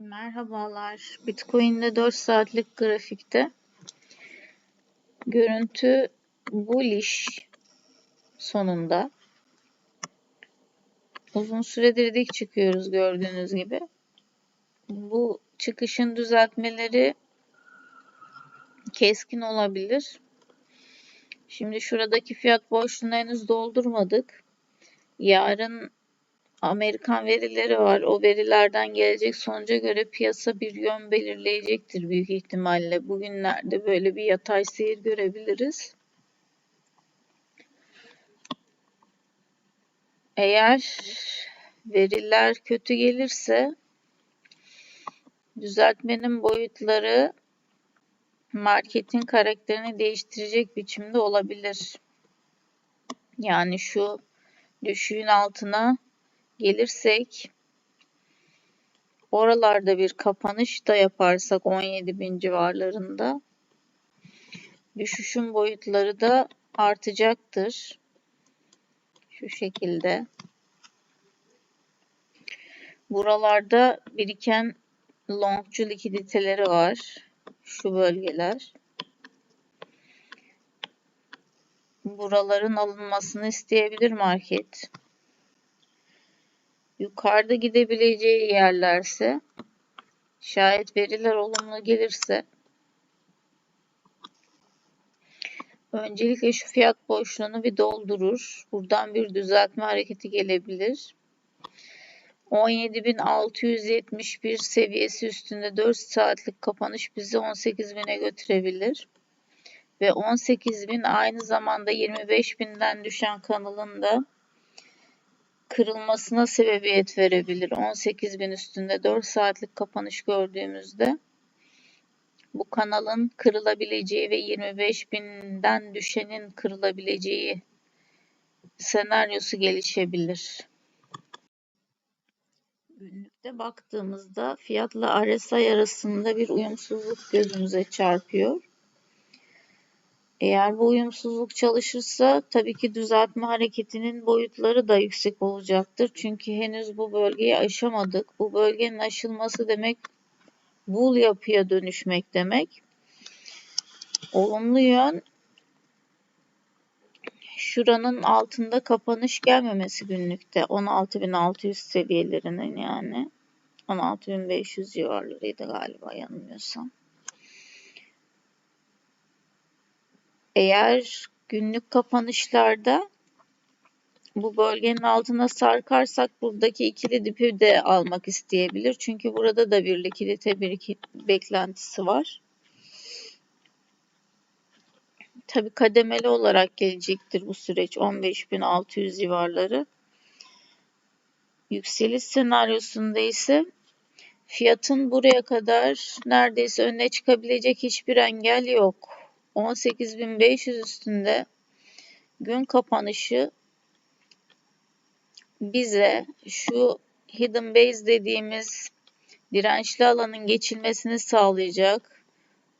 Merhabalar. Bitcoin'de 4 saatlik grafikte görüntü bullish sonunda. Uzun süredir dik çıkıyoruz gördüğünüz gibi. Bu çıkışın düzeltmeleri keskin olabilir. Şimdi şuradaki fiyat boşluğunu henüz doldurmadık. Yarın Amerikan verileri var. O verilerden gelecek sonuca göre piyasa bir yön belirleyecektir büyük ihtimalle. Bugünlerde böyle bir yatay seyir görebiliriz. Eğer veriler kötü gelirse düzeltmenin boyutları marketin karakterini değiştirecek biçimde olabilir. Yani şu düşüğün altına gelirsek oralarda bir kapanış da yaparsak 17 bin civarlarında düşüşün boyutları da artacaktır. Şu şekilde. Buralarda biriken longcu likiditeleri var. Şu bölgeler. Buraların alınmasını isteyebilir market yukarıda gidebileceği yerlerse şayet veriler olumlu gelirse öncelikle şu fiyat boşluğunu bir doldurur. Buradan bir düzeltme hareketi gelebilir. 17.671 seviyesi üstünde 4 saatlik kapanış bizi 18.000'e götürebilir. Ve 18.000 aynı zamanda 25.000'den düşen kanalın da kırılmasına sebebiyet verebilir. 18 bin üstünde 4 saatlik kapanış gördüğümüzde bu kanalın kırılabileceği ve 25 binden düşenin kırılabileceği senaryosu gelişebilir. Günlükte baktığımızda fiyatla RSI arasında bir uyumsuzluk gözümüze çarpıyor. Eğer bu uyumsuzluk çalışırsa tabii ki düzeltme hareketinin boyutları da yüksek olacaktır. Çünkü henüz bu bölgeyi aşamadık. Bu bölgenin aşılması demek bul yapıya dönüşmek demek. Olumlu yön şuranın altında kapanış gelmemesi günlükte. 16.600 seviyelerinin yani. 16.500 civarlarıydı galiba yanılmıyorsam. Eğer günlük kapanışlarda bu bölgenin altına sarkarsak buradaki ikili dipi de almak isteyebilir. Çünkü burada da bir likidite bir beklentisi var. Tabi kademeli olarak gelecektir bu süreç 15.600 civarları. Yükseliş senaryosunda ise fiyatın buraya kadar neredeyse önüne çıkabilecek hiçbir engel yok. 18.500 üstünde gün kapanışı bize şu hidden base dediğimiz dirençli alanın geçilmesini sağlayacak.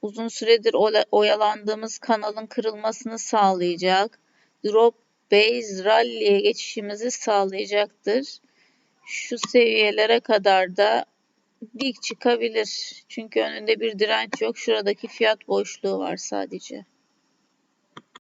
Uzun süredir oyalandığımız kanalın kırılmasını sağlayacak. Drop base rally'ye geçişimizi sağlayacaktır. Şu seviyelere kadar da dik çıkabilir. Çünkü önünde bir direnç yok. Şuradaki fiyat boşluğu var sadece.